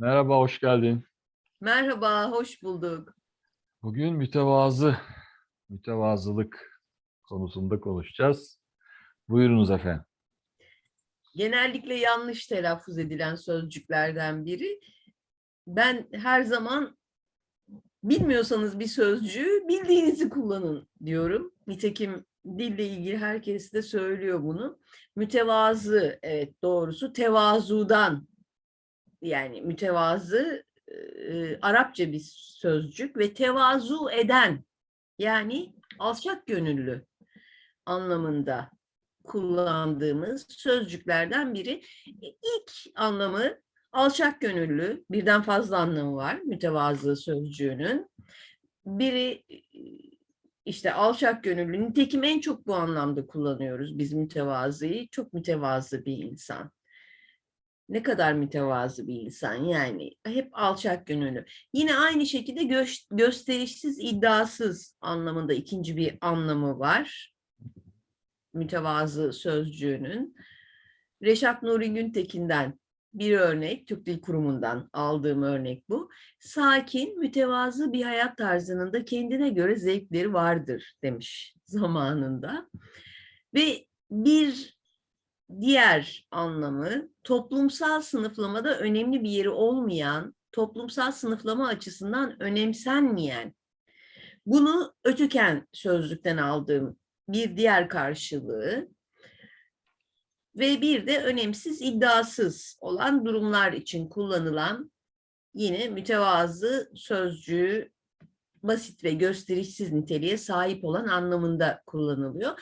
Merhaba, hoş geldin. Merhaba, hoş bulduk. Bugün mütevazı, mütevazılık konusunda konuşacağız. Buyurunuz efendim. Genellikle yanlış telaffuz edilen sözcüklerden biri. Ben her zaman bilmiyorsanız bir sözcüğü bildiğinizi kullanın diyorum. Nitekim dille ilgili herkes de söylüyor bunu. Mütevazı, evet doğrusu tevazudan yani mütevazı e, Arapça bir sözcük ve tevazu eden yani alçak gönüllü anlamında kullandığımız sözcüklerden biri. E, İlk anlamı alçak gönüllü, birden fazla anlamı var mütevazı sözcüğünün. Biri işte alçak gönüllü, nitekim en çok bu anlamda kullanıyoruz biz mütevazıyı. Çok mütevazı bir insan. Ne kadar mütevazı bir insan yani hep alçak gönüllü. Yine aynı şekilde gö- gösterişsiz, iddiasız anlamında ikinci bir anlamı var. Mütevazı sözcüğünün. Reşat Nuri Güntekin'den bir örnek, Türk Dil Kurumu'ndan aldığım örnek bu. Sakin, mütevazı bir hayat tarzının da kendine göre zevkleri vardır demiş zamanında. Ve bir diğer anlamı toplumsal sınıflamada önemli bir yeri olmayan, toplumsal sınıflama açısından önemsenmeyen. Bunu ötüken sözlükten aldığım bir diğer karşılığı ve bir de önemsiz, iddiasız olan durumlar için kullanılan yine mütevazı sözcüğü basit ve gösterişsiz niteliğe sahip olan anlamında kullanılıyor.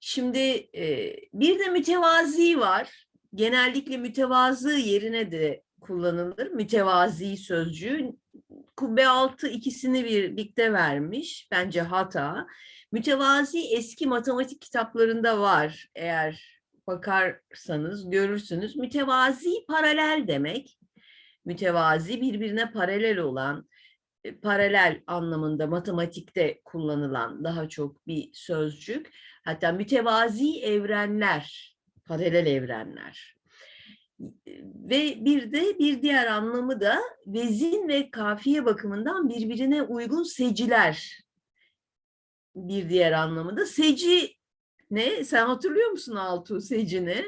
Şimdi e, bir de mütevazi var. Genellikle mütevazı yerine de kullanılır. Mütevazi sözcüğü kubbe altı ikisini birlikte vermiş. Bence hata. Mütevazi eski matematik kitaplarında var. Eğer bakarsanız görürsünüz. Mütevazi paralel demek. Mütevazi birbirine paralel olan, e, paralel anlamında matematikte kullanılan daha çok bir sözcük. Hatta mütevazi evrenler, paralel evrenler. Ve bir de bir diğer anlamı da vezin ve kafiye bakımından birbirine uygun seciler. Bir diğer anlamı da seci ne? Sen hatırlıyor musun Altuğ secini?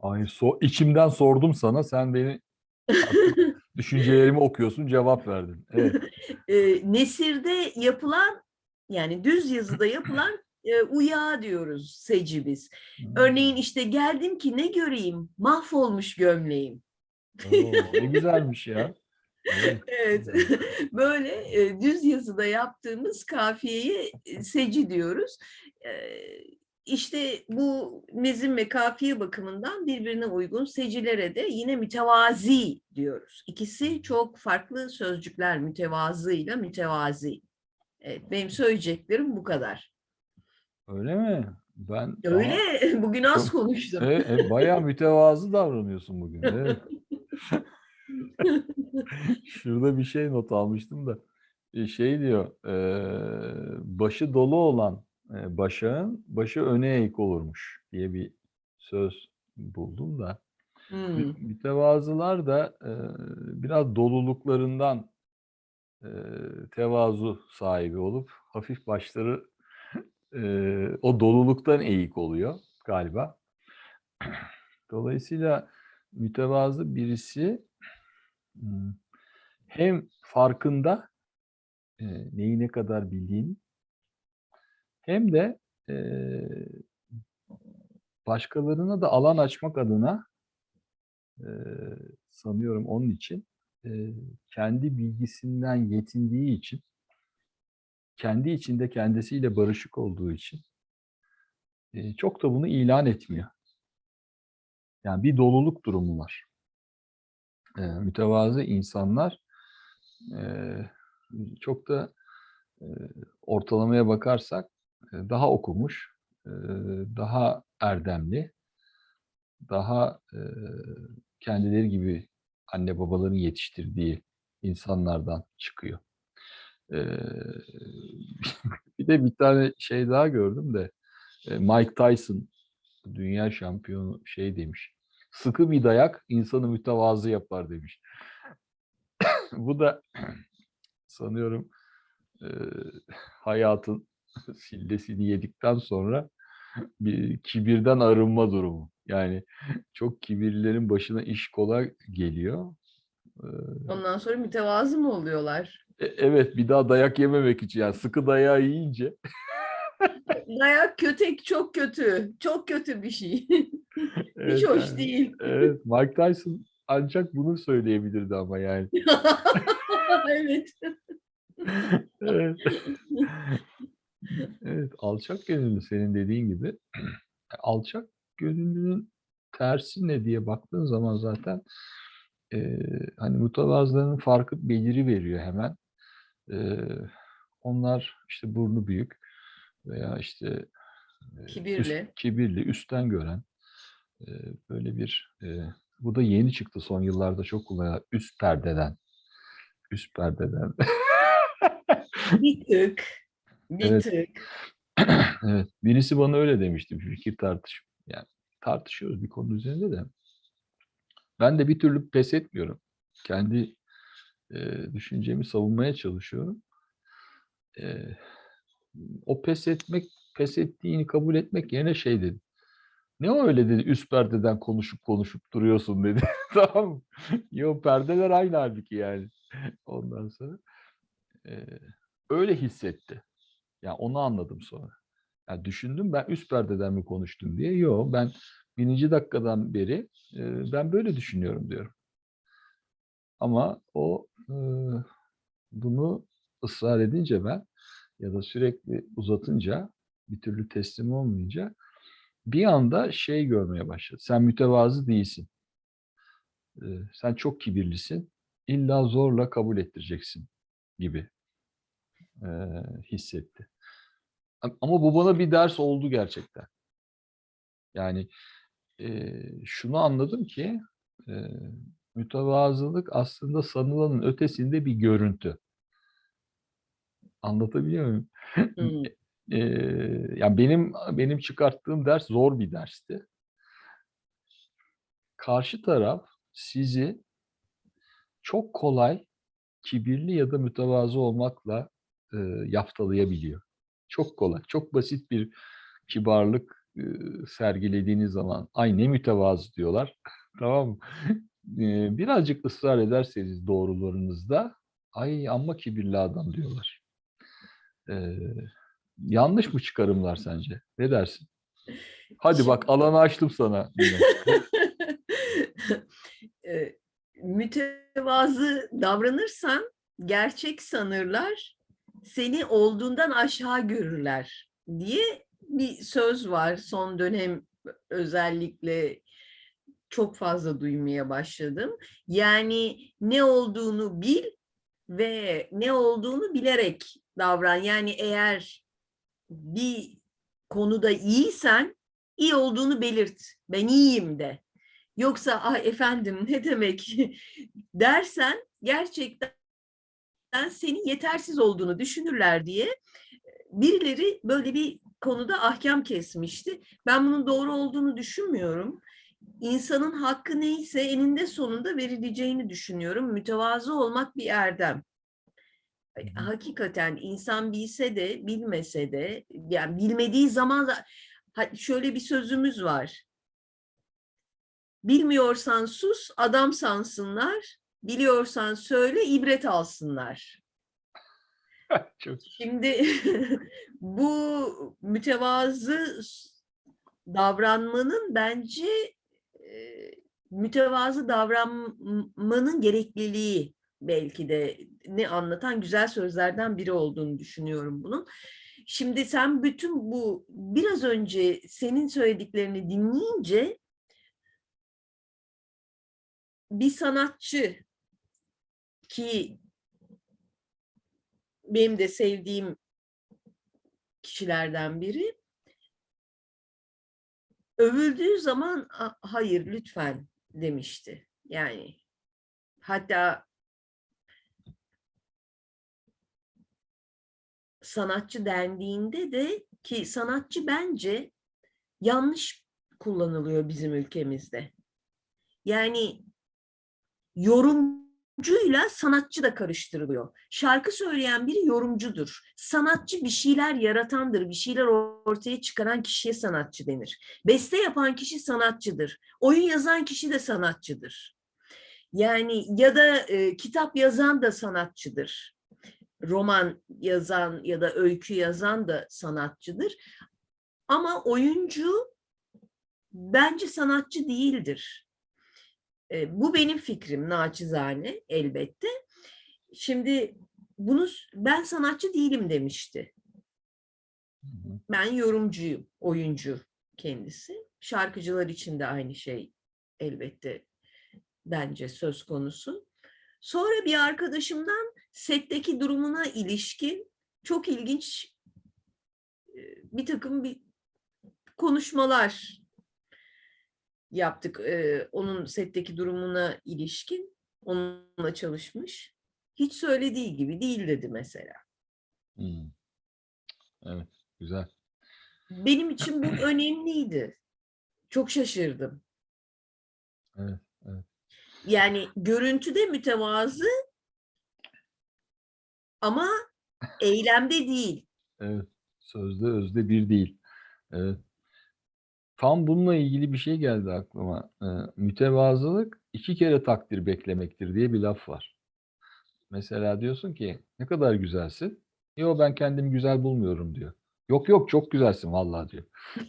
Ay so içimden sordum sana, sen beni düşüncelerimi okuyorsun, cevap verdin. Evet. e, nesirde yapılan yani düz yazıda yapılan e, uyağı diyoruz seci biz. Örneğin işte geldim ki ne göreyim mahvolmuş gömleğim. Oo, ne güzelmiş ya. Evet. Evet böyle e, düz yazıda yaptığımız kafiyeye e, seci diyoruz. E, işte bu mezim ve kafiye bakımından birbirine uygun secilere de yine mütevazi diyoruz. İkisi çok farklı sözcükler mütevazı ile mütevazi. Evet, benim söyleyeceklerim bu kadar. Öyle mi? Ben Öyle. Bugün az Çok- konuştum. Evet, evet, bayağı mütevazı davranıyorsun bugün. Evet. Şurada bir şey not almıştım da e, şey diyor e, başı dolu olan e, başağın başı öne eğik olurmuş diye bir söz buldum da Hmm. Mü- mütevazılar da e, biraz doluluklarından e, tevazu sahibi olup hafif başları e, o doluluktan eğik oluyor galiba. Dolayısıyla mütevazı birisi hmm, hem farkında e, neyi ne kadar bildiğini hem de e, başkalarına da alan açmak adına e, sanıyorum onun için e, kendi bilgisinden yetindiği için kendi içinde kendisiyle barışık olduğu için e, çok da bunu ilan etmiyor. Yani bir doluluk durumu var. E, mütevazı insanlar e, çok da ortalamaya bakarsak daha okumuş, daha erdemli, daha kendileri gibi anne babaların yetiştirdiği insanlardan çıkıyor. Bir de bir tane şey daha gördüm de Mike Tyson dünya şampiyonu şey demiş. Sıkı bir dayak insanı mütevazı yapar demiş. bu da sanıyorum hayatın sillesini yedikten sonra bir kibirden arınma durumu. Yani çok kibirlilerin başına iş kolay geliyor. Ondan sonra mütevazı mı oluyorlar? e- evet bir daha dayak yememek için yani sıkı dayağı yiyince Dayak kötek çok kötü. Çok kötü bir şey. evet, Hiç hoş yani, değil. evet Mike Tyson ancak bunu söyleyebilirdi ama yani. evet. Evet. Evet, alçak gönüllü senin dediğin gibi. Alçak gönüllünün tersi ne diye baktığın zaman zaten eee, hani mütevazıların farkı beliri veriyor hemen. Eee, onlar işte burnu büyük veya işte eee, üst- Kibirli. kibirli, üstten gören eee, böyle bir eee, bu da yeni çıktı son yıllarda çok kullanılan üst perdeden. Üst perdeden. Bir tık. Bir Evet. tık. Evet, birisi bana öyle demişti. Bir fikir tartış yani tartışıyoruz bir konu üzerinde de. Ben de bir türlü pes etmiyorum. Kendi eee, düşüncemi savunmaya çalışıyorum. Eee, o pes etmek, pes ettiğini kabul etmek yerine şey dedi. Ne o öyle dedi, üst perdeden konuşup konuşup duruyorsun dedi. Tamam mı? Yo perdeler aynı halbuki yani. Ondan sonra eee, öyle hissetti. Ya onu anladım sonra. Ya düşündüm ben üst perdeden mi konuştum diye. Yok ben birinci dakikadan beri e, ben böyle düşünüyorum diyorum. Ama o e, bunu ısrar edince ben ya da sürekli uzatınca bir türlü teslim olmayınca bir anda şey görmeye başladı. Sen mütevazı değilsin. E, sen çok kibirlisin. İlla zorla kabul ettireceksin gibi e, hissetti. Ama bu bana bir ders oldu gerçekten. Yani eee, şunu anladım ki eee, mütevazılık aslında sanılanın ötesinde bir görüntü. Anlatabiliyor muyum? Hmm. Eee, yani benim benim çıkarttığım ders zor bir dersti. Karşı taraf sizi çok kolay kibirli ya da mütevazı olmakla eee, yaftalayabiliyor. Çok kolay, çok basit bir kibarlık sergilediğiniz zaman ay ne mütevazı diyorlar. Tamam mı? Birazcık ısrar ederseniz doğrularınızda ay amma kibirli adam diyorlar. Eee, yanlış mı çıkarımlar sence? Ne dersin? Hadi bak alanı açtım sana mütevazı davranırsan gerçek sanırlar, seni olduğundan aşağı görürler diye bir söz var. Son dönem özellikle çok fazla duymaya başladım. Yani ne olduğunu bil ve ne olduğunu bilerek davran. Yani eğer bir konuda iyiysen iyi olduğunu belirt. Ben iyiyim de. Yoksa ay efendim ne demek dersen gerçekten senin yetersiz olduğunu düşünürler diye birileri böyle bir konuda ahkam kesmişti. Ben bunun doğru olduğunu düşünmüyorum. İnsanın hakkı neyse eninde sonunda verileceğini düşünüyorum. Mütevazı olmak bir erdem. Hakikaten insan bilse de bilmese de yani bilmediği zaman da şöyle bir sözümüz var. Bilmiyorsan sus, adam sansınlar. Biliyorsan söyle, ibret alsınlar. Çok Şimdi bu mütevazı davranmanın bence e, mütevazı davranmanın gerekliliği belki de ne anlatan güzel sözlerden biri olduğunu düşünüyorum bunun. Şimdi sen bütün bu biraz önce senin söylediklerini dinleyince bir sanatçı ki benim de sevdiğim kişilerden biri övüldüğü zaman "A- hayır lütfen demişti. Yani hatta sanatçı dendiğinde de ki sanatçı bence yanlış kullanılıyor bizim ülkemizde. Yani yorumcu yorumcuyla sanatçı da karıştırılıyor. Şarkı söyleyen biri yorumcudur. Sanatçı bir şeyler yaratandır, bir şeyler ortaya çıkaran kişiye sanatçı denir. Beste yapan kişi sanatçıdır. Oyun yazan kişi de sanatçıdır. Yani ya da e, kitap yazan da sanatçıdır. Roman yazan ya da öykü yazan da sanatçıdır. Ama oyuncu bence sanatçı değildir. E, bu benim fikrim naçizane elbette. Şimdi bunu ben sanatçı değilim demişti. Ben yorumcuyum, oyuncu kendisi. Şarkıcılar için de aynı şey elbette bence söz konusu. Sonra bir arkadaşımdan setteki durumuna ilişkin çok ilginç bir takım bir konuşmalar yaptık. e, Onun setteki durumuna ilişkin. Onunla çalışmış. Hiç söylediği gibi değil dedi mesela. Hmm. Evet, güzel. Benim için bu önemliydi. Çok şaşırdım. Evet, evet. Yani görüntüde mütevazı ama eylemde değil. Evet, sözde özde bir değil. Evet. Tam bununla ilgili bir şey geldi aklıma. Mütevazılık iki kere takdir beklemektir diye bir laf var. Mesela diyorsun ki ne kadar güzelsin. Yo ben kendimi güzel bulmuyorum diyor. Yok yok çok güzelsin vallahi diyor.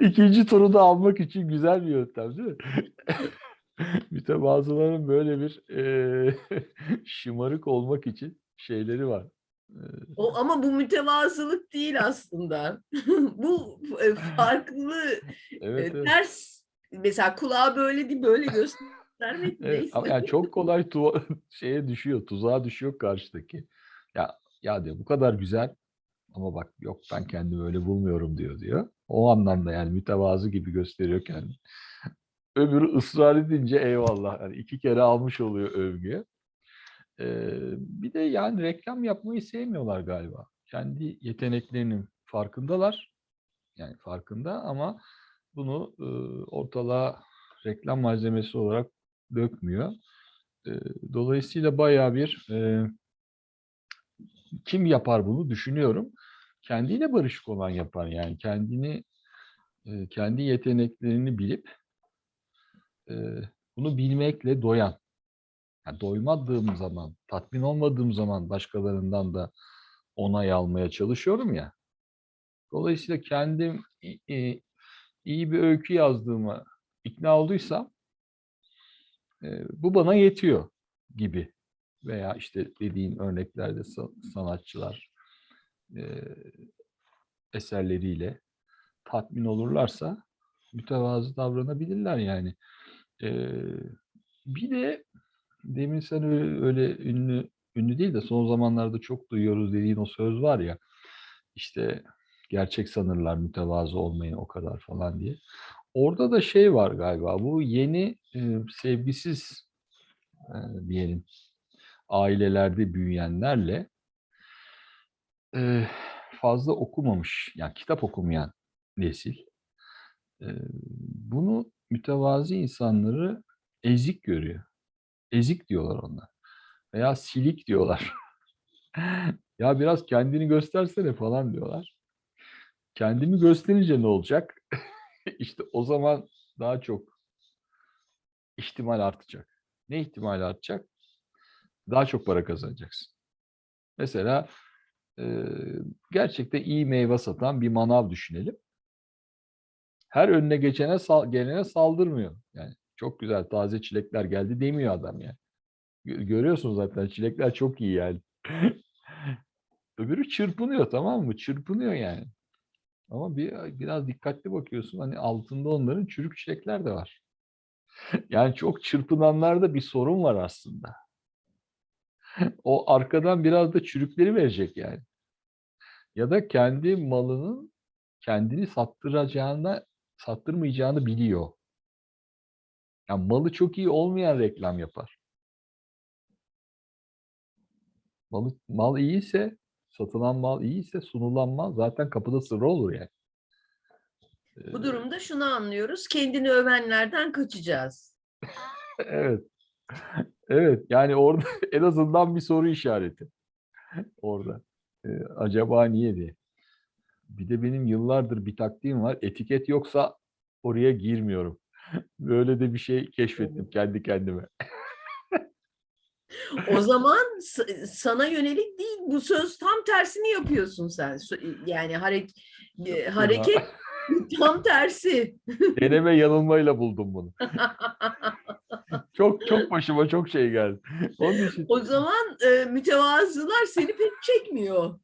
İkinci turu da almak için güzel bir yöntem değil mi? Mütevazıların böyle bir eee, şımarık olmak için şeyleri var. O ama bu mütevazılık değil aslında. bu e, farklı, e, evet, evet. ters. Mesela kulağa böyle değil, böyle göstermek Evet, yani çok kolay tuva- şeye düşüyor, tuzağa düşüyor karşıdaki. Ya ya diyor bu kadar güzel ama bak yok ben kendimi öyle bulmuyorum diyor diyor. O anlamda yani mütevazı gibi gösteriyor kendini. Öbürü ısrar edince eyvallah. Yani iki kere almış oluyor övgüyü. Ee, bir de yani reklam yapmayı sevmiyorlar galiba. Kendi yeteneklerinin farkındalar. Yani farkında ama bunu e, ortalığa reklam malzemesi olarak dökmüyor. E, dolayısıyla bayağı bir e, kim yapar bunu düşünüyorum. Kendiyle barışık olan yapar yani kendini e, kendi yeteneklerini bilip e, bunu bilmekle doyan. Yani doymadığım zaman, tatmin olmadığım zaman başkalarından da onay almaya çalışıyorum ya. Dolayısıyla kendim iyi bir öykü yazdığıma ikna olduysam bu bana yetiyor gibi. Veya işte dediğin örneklerde sa- sanatçılar eserleriyle tatmin olurlarsa mütevazı davranabilirler yani. Bir de demin sen öyle, öyle ünlü ünlü değil de son zamanlarda çok duyuyoruz dediğin o söz var ya işte gerçek sanırlar mütevazı olmayı o kadar falan diye. Orada da şey var galiba bu yeni e, sevgisiz e, diyelim ailelerde büyüyenlerle e, fazla okumamış yani kitap okumayan nesil e, bunu mütevazi insanları ezik görüyor. Ezik diyorlar onlar. Veya silik diyorlar. ya biraz kendini göstersene falan diyorlar. Kendimi gösterince ne olacak? işte o zaman daha çok ihtimal artacak. Ne ihtimal artacak? Daha çok para kazanacaksın. Mesela e, gerçekten iyi meyve satan bir manav düşünelim. Her önüne geçene gelene saldırmıyor. Yani çok güzel taze çilekler geldi demiyor adam yani. Gö- Görüyorsunuz zaten çilekler çok iyi yani. Öbürü çırpınıyor tamam mı? Çırpınıyor yani. Ama bir biraz dikkatli bakıyorsun hani altında onların çürük çilekler de var. Yani çok çırpınanlarda bir sorun var aslında. O arkadan biraz da çürükleri verecek yani. Ya da kendi malının kendini sattıracağına sattırmayacağını biliyor. Yani malı çok iyi olmayan reklam yapar. Malı, mal iyiyse, satılan mal iyiyse sunulan mal zaten kapıda sıra olur yani. Bu durumda şunu anlıyoruz. Kendini övenlerden kaçacağız. Evet. Evet, yani orada en azından bir soru işareti orada. Eee, acaba niye diye. Bir de benim yıllardır bir taktiğim var. Etiket yoksa oraya girmiyorum. Böyle de bir şey keşfettim kendi kendime. O zaman s- sana yönelik değil bu söz tam tersini yapıyorsun sen. Yani hareket hareket tam tersi. Deneme yanılmayla buldum bunu. Çok çok başıma çok şey geldi. Onun için O zaman e, mütevazılar seni pek çekmiyor.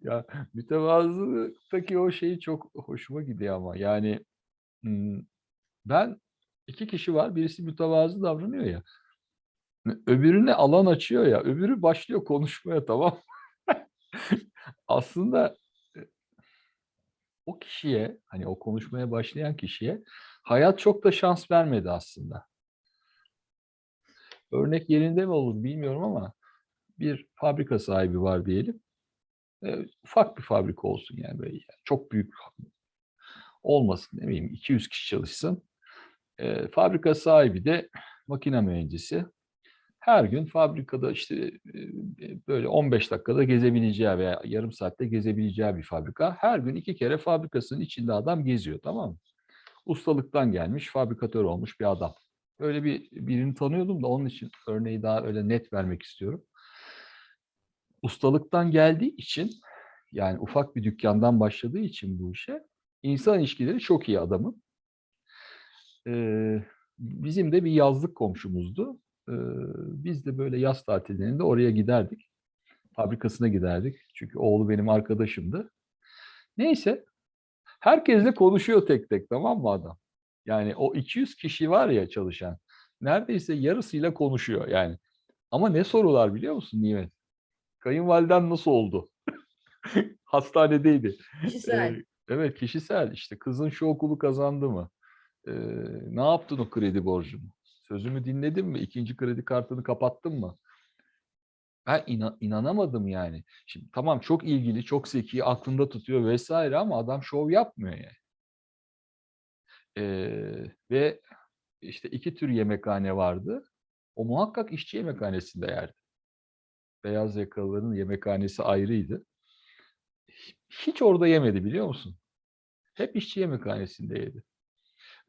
ya mütevazılıktaki o şey çok hoşuma gidiyor ama yani ben iki kişi var birisi mütevazı davranıyor ya öbürüne alan açıyor ya öbürü başlıyor konuşmaya tamam aslında e, o kişiye hani o konuşmaya başlayan kişiye hayat çok da şans vermedi aslında. Örnek yerinde mi olur bilmiyorum ama bir fabrika sahibi var diyelim. Eee, ufak bir fabrika olsun yani böyle yani çok büyük olmasın ne bileyim 200 kişi çalışsın. Eee, fabrika sahibi de makine mühendisi. Her gün fabrikada işte eee, böyle 15 dakikada gezebileceği veya yarım saatte gezebileceği bir fabrika. Her gün iki kere fabrikasının içinde adam geziyor tamam mı? Ustalıktan gelmiş, fabrikatör olmuş bir adam. Öyle bir birini tanıyordum da onun için örneği daha öyle net vermek istiyorum. Ustalıktan geldiği için yani ufak bir dükkandan başladığı için bu işe insan ilişkileri çok iyi adamın. Ee, bizim de bir yazlık komşumuzdu. Ee, biz de böyle yaz tatillerinde oraya giderdik. Fabrikasına giderdik. Çünkü oğlu benim arkadaşımdı. Neyse. Herkesle konuşuyor tek tek tamam mı adam? Yani o 200 kişi var ya çalışan. Neredeyse yarısıyla konuşuyor yani. Ama ne sorular biliyor musun Nimet? Kayınvaliden nasıl oldu? Hastanedeydi. Ee, evet kişisel işte kızın şu okulu kazandı mı? Ee, ne yaptın o kredi borcumu? Sözümü dinledin mi? İkinci kredi kartını kapattın mı? Ben inan- inanamadım yani. Şimdi tamam çok ilgili, çok zeki, aklında tutuyor vesaire ama adam şov yapmıyor yani. Ee, ve işte iki tür yemekhane vardı. O muhakkak işçi yemekhanesinde yerdi. Beyaz yakalıların yemekhanesi ayrıydı. Hiç orada yemedi biliyor musun? Hep işçi yemekhanesinde yedi.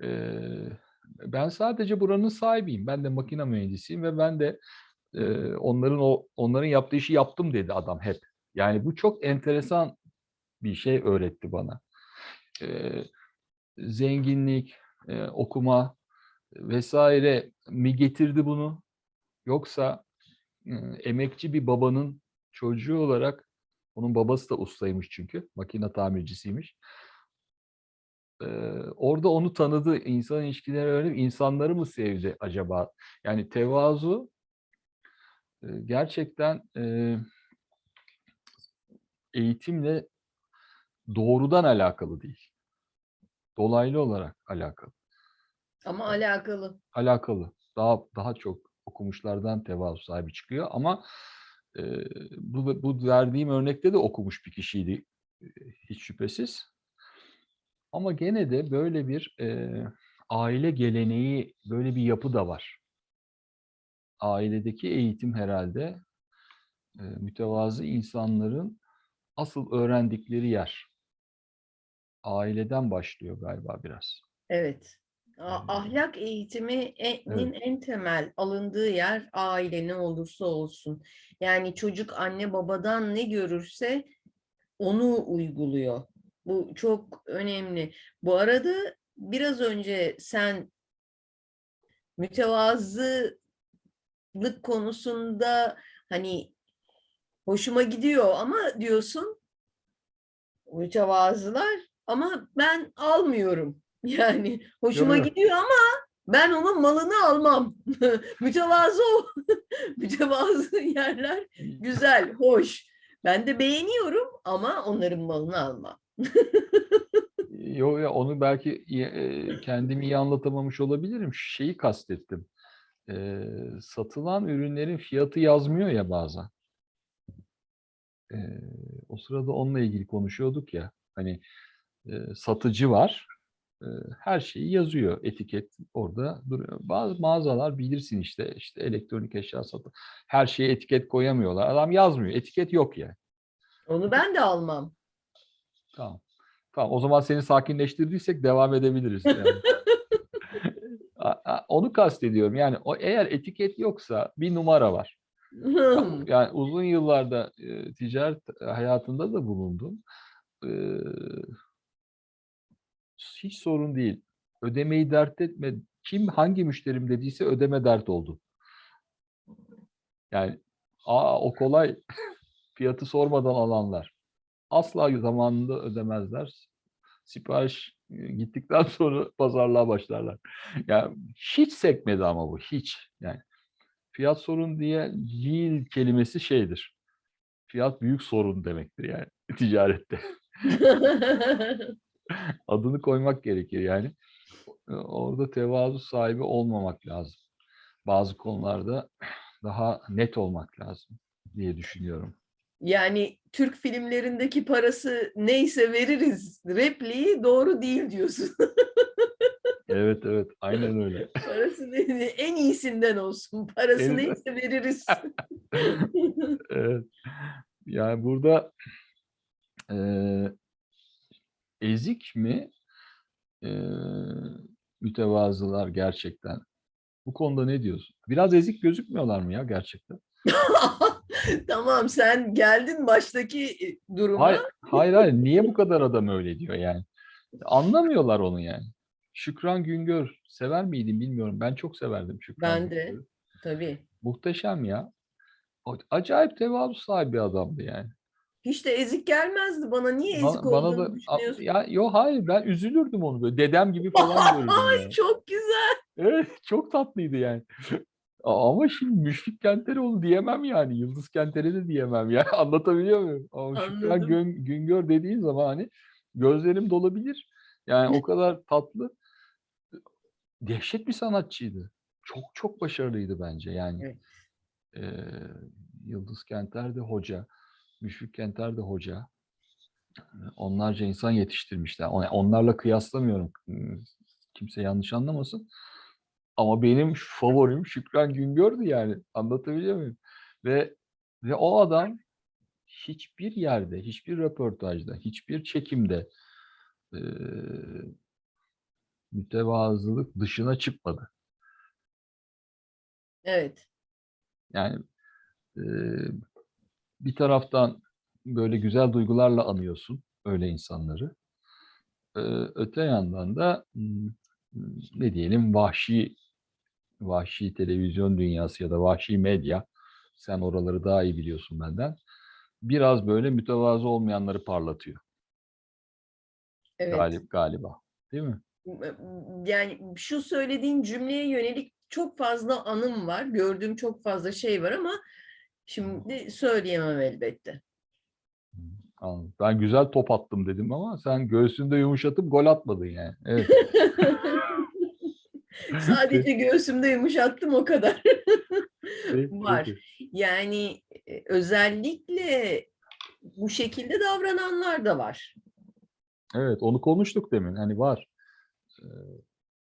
Ee, ben sadece buranın sahibiyim. Ben de makine mühendisiyim ve ben de e, onların o onların yaptığı işi yaptım dedi adam hep. Yani bu çok enteresan bir şey öğretti bana. Ee, zenginlik, e, okuma vesaire mi getirdi bunu? Yoksa e, emekçi bir babanın çocuğu olarak onun babası da ustaymış çünkü. Makine tamircisiymiş. Ee, orada onu tanıdı, insan ilişkileri öğrenip insanları mı sevdi acaba? Yani tevazu e, gerçekten e, eğitimle doğrudan alakalı değil. Dolaylı olarak alakalı. Ama alakalı. Alakalı. Daha daha çok okumuşlardan tevazu sahibi çıkıyor ama bu, bu verdiğim örnekte de okumuş bir kişiydi hiç şüphesiz. Ama gene de böyle bir e, aile geleneği, böyle bir yapı da var. Ailedeki eğitim herhalde e, mütevazı insanların asıl öğrendikleri yer. Aileden başlıyor galiba biraz. Evet. Ahlak eğitiminin en temel alındığı yer aile ne olursa olsun. Yani çocuk anne babadan ne görürse onu uyguluyor. Bu çok önemli. Bu arada biraz önce sen mütevazılık konusunda hani hoşuma gidiyor ama diyorsun mütevazılar ama ben almıyorum. Yani hoşuma yok. gidiyor ama ben onun malını almam. Mütevazı. Mütevazı yerler güzel, hoş. Ben de beğeniyorum ama onların malını almam. Yo ya onu belki e, kendim iyi anlatamamış olabilirim. Şeyi kastettim. E, satılan ürünlerin fiyatı yazmıyor ya bazen. E, o sırada onunla ilgili konuşuyorduk ya. Hani e, satıcı var. E, her şeyi yazıyor. Etiket orada duruyor. Bazı mağazalar bilirsin işte işte elektronik eşya satın. Her şeye etiket koyamıyorlar. Adam yazmıyor. Etiket yok yani. Onu ben de almam. Tamam. Tamam. O zaman seni sakinleştirdiysek devam edebiliriz. Yani. Onu kastediyorum. Yani o eğer etiket yoksa bir numara var. Hmm. Yani uzun yıllarda e, ticaret hayatında da bulundum. Ee, hiç sorun değil. Ödemeyi dert etme. Kim hangi müşterim dediyse ödeme dert oldu. Yani aa o kolay fiyatı sormadan alanlar. Asla zamanında ödemezler. Sipariş e, gittikten sonra pazarlığa başlarlar. Yani hiç sekmedi ama bu hiç. Yani fiyat sorun diye değil kelimesi şeydir. Fiyat büyük sorun demektir yani ticarette. Adını koymak gerekir yani. E, Orada tevazu sahibi olmamak lazım. Bazı konularda daha net olmak lazım diye düşünüyorum. Yani Türk filmlerindeki parası neyse veririz repliği doğru değil diyorsun. Evet evet aynen öyle. Parası ne- en iyisinden olsun. Parası En- neyse veririz. Evet. Yani burada eee, ezik mi eee, mütevazılar gerçekten? Bu konuda ne diyorsun? Biraz ezik gözükmüyorlar mı ya gerçekten? tamam sen geldin baştaki e, duruma. Hayır, hayır, hayır. Niye bu kadar adam öyle diyor yani? Anlamıyorlar onu yani. Şükran Güngör sever miydin bilmiyorum. Ben çok severdim Şükran Ben de. Güngör'ü. Tabii. Muhteşem ya. Acayip tevazu sahibi adamdı yani. Hiç de ezik gelmezdi bana. Niye ezik Bana, bana da düşünüyorsun? ya yo hayır ben üzülürdüm onu böyle dedem gibi falan görürdüm Ay yani. çok güzel. Evet çok tatlıydı yani. Ama şimdi Müşfik Kenteroğlu diyemem yani. Yıldız Kenter'e de diyemem ya. Anlatabiliyor muyum? Ama Şükran. Gün- Güngör dediğin zaman hani gözlerim dolabilir. Yani o kadar tatlı. Dehşet bir sanatçıydı. Çok çok başarılıydı bence yani. Evet. Eee, Yıldız Kenter de hoca. Müşfik Kenter de hoca. Onlarca insan yetiştirmişler. On- Onlarla kıyaslamıyorum. Hmm, Kimse yanlış anlamasın. Ama benim favorim Şükran Güngör'dü yani. Anlatabiliyor muyum? Ve ve o adam hiçbir yerde, hiçbir röportajda, hiçbir çekimde eee, mütevazılık dışına çıkmadı. Evet. Yani eee, bir taraftan böyle güzel duygularla anıyorsun öyle insanları. Eee, öte yandan da hmm, ne diyelim vahşi vahşi televizyon dünyası ya da vahşi medya sen oraları daha iyi biliyorsun benden. Biraz böyle mütevazı olmayanları parlatıyor Evet. galip galiba. Değil mi? Yani şu söylediğin cümleye yönelik çok fazla anım var. Gördüğüm çok fazla şey var ama şimdi söyleyemem elbette. Anladım. Ben güzel top attım dedim ama sen göğsünde yumuşatıp gol atmadın yani. Evet. Sadece göğsümde yumuşattım o kadar. Var. Yani e, özellikle bu şekilde davrananlar da var. Evet, onu konuştuk demin. Hani var. Ee,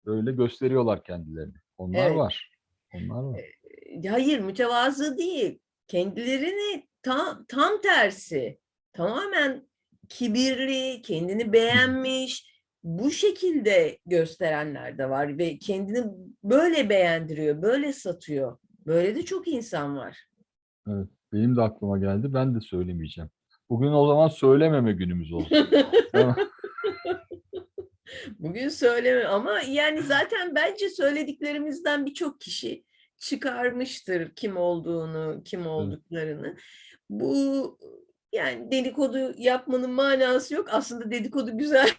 Öyle gösteriyorlar kendilerini. Onlar Evet. var. Onlar var. E, Hayır, mütevazı değil. Kendilerini tam tam tersi. Tamamen kibirli, kendini beğenmiş, bu şekilde gösterenler de var ve kendini böyle beğendiriyor, böyle satıyor. Böyle de çok insan var. Benim de aklıma geldi. Ben de söylemeyeceğim. Bugün o zaman söylememe günümüz olsun. Bugün söyleme ama yani zaten bence söylediklerimizden birçok kişi çıkarmıştır kim olduğunu, kim olduklarını. Bu yani dedikodu yapmanın manası yok. Aslında dedikodu güzel.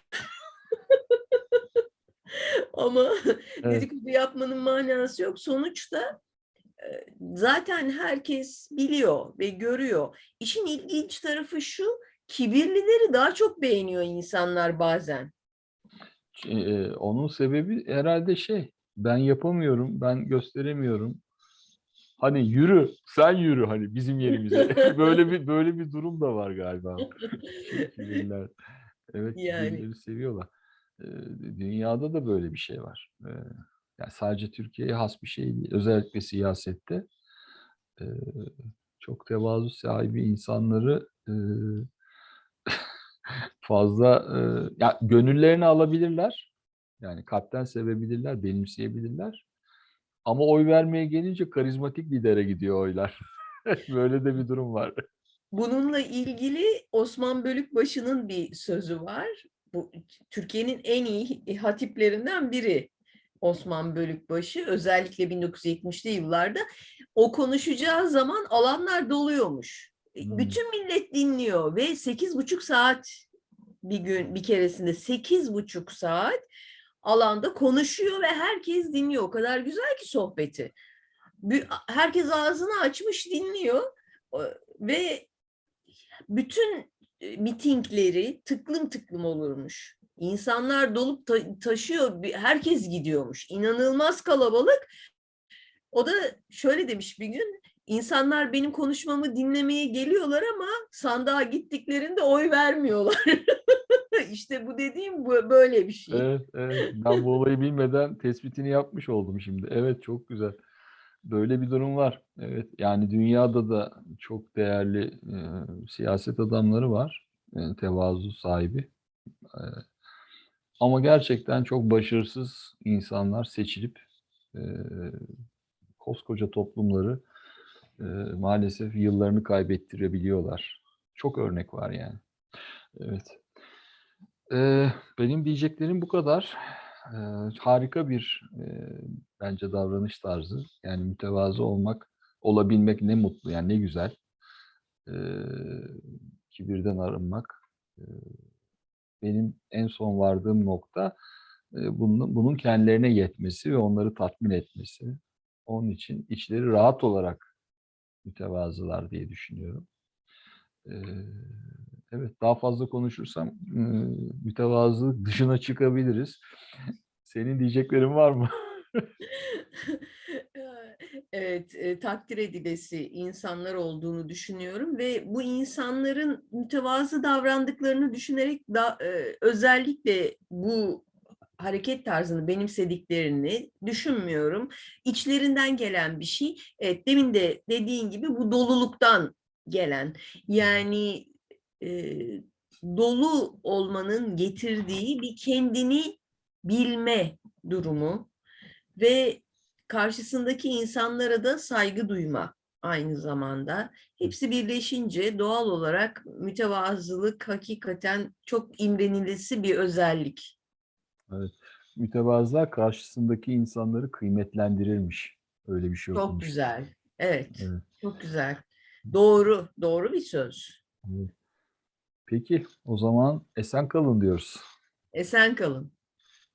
Ama Evet. dedikodu yapmanın manası yok. Sonuçta e, zaten herkes biliyor ve görüyor. İşin ilginç tarafı şu, kibirlileri daha çok beğeniyor insanlar bazen. Ee, onun sebebi herhalde şey. Ben yapamıyorum, ben gösteremiyorum. Hani yürü, sen yürü hani bizim yerimize. böyle bir böyle bir durum da var galiba. Kibirliler. Evet, Yani. seviyorlar. Dünyada da böyle bir şey var. Yani sadece Türkiye'ye has bir şey değil. Özellikle siyasette çok tevazu sahibi insanları fazla eee, ya gönüllerini alabilirler. Yani kalpten sevebilirler, benimseyebilirler. Ama oy vermeye gelince karizmatik lidere gidiyor oylar. Böyle de bir durum var. Bununla ilgili Osman Bölükbaşı'nın bir sözü var. Bu Türkiye'nin en iyi hatiplerinden biri Osman Bölükbaşı. Özellikle 1970'li yıllarda o konuşacağı zaman alanlar doluyormuş. E, Hmm. Bütün millet dinliyor ve sekiz buçuk saat bir gün bir keresinde sekiz buçuk saat alanda konuşuyor ve herkes dinliyor. O kadar güzel ki sohbeti. Herkes ağzını açmış dinliyor ve bütün e, mitingleri tıklım tıklım olurmuş. İnsanlar dolup ta- taşıyor, herkes gidiyormuş. İnanılmaz kalabalık. O da şöyle demiş bir gün, insanlar benim konuşmamı dinlemeye geliyorlar ama sandığa gittiklerinde oy vermiyorlar. İşte bu dediğim bu böyle bir şey. Evet, evet. Ben bu olayı bilmeden tespitini yapmış oldum şimdi. Evet, çok güzel. Böyle bir durum var. Evet, yani dünyada da çok değerli e, siyaset adamları var. E, tevazu sahibi. E, ama gerçekten çok başarısız insanlar seçilip e, koskoca toplumları e, maalesef yıllarını kaybettirebiliyorlar. Çok örnek var yani. Evet. Eee, benim diyeceklerim bu kadar. Eee, harika bir eee, bence davranış tarzı. Yani mütevazı olmak, olabilmek ne mutlu yani ne güzel. Eee, kibirden arınmak. Eee, benim en son vardığım nokta eee, bunun, bunun kendilerine yetmesi ve onları tatmin etmesi. Onun için içleri rahat olarak mütevazılar diye düşünüyorum. Eee, evet daha fazla konuşursam eee, mütevazılık dışına çıkabiliriz. Senin diyeceklerin var mı? Evet, e, takdir edilesi insanlar olduğunu düşünüyorum ve bu insanların mütevazı davrandıklarını düşünerek da e, özellikle bu hareket tarzını benimsediklerini düşünmüyorum. İçlerinden gelen bir şey. Evet, demin de dediğin gibi bu doluluktan gelen. Yani e, dolu olmanın getirdiği bir kendini bilme durumu ve karşısındaki insanlara da saygı duyma aynı zamanda. Hepsi birleşince doğal olarak mütevazılık hakikaten çok imrenilesi bir özellik. Mütevazılar karşısındaki insanları kıymetlendirirmiş. Öyle bir şey Çok okumuş. güzel. Evet, Evet, çok güzel. Doğru, doğru bir söz. evet. Peki o zaman esen kalın diyoruz. Esen kalın.